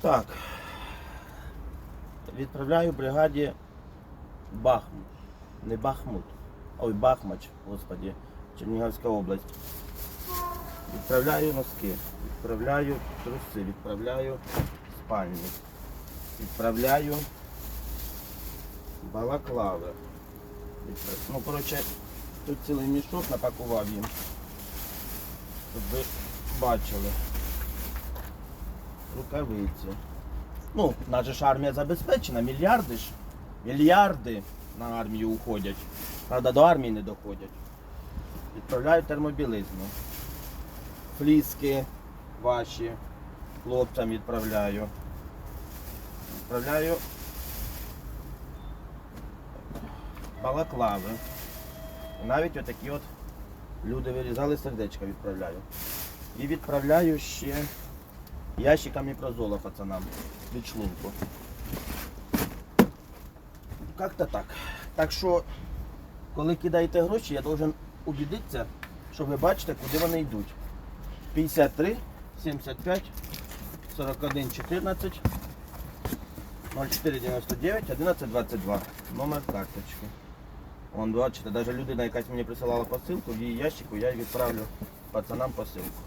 Так. Відправляю бригаді Бахмут. Не Бахмут. Ой, Бахмач, господі. Чернігівська область. Відправляю носки, відправляю труси, відправляю спальник, відправляю балаклави. Ну, коротше, тут цілий мішок напакував їм. Щоб ви бачили. Рукавиці. Ну, наша ж армія забезпечена, мільярди ж. Мільярди на армію уходять. Правда, до армії не доходять. Відправляю термобілизну. Фліски ваші. Хлопцям відправляю. Відправляю балаклави. І навіть отакі от люди вирізали сердечка відправляю. І відправляю ще ящиками прозола пацанам від шлунку. Как-то так. Так що, коли кидаєте гроші, я должен убедитися, що ви бачите, куди вони йдуть. 53, 75, 41, 14, 0499, 11, 22. Номер карточки. Вон, бачите, навіть людина якась мені присилала посилку, в її ящику я відправлю пацанам посилку.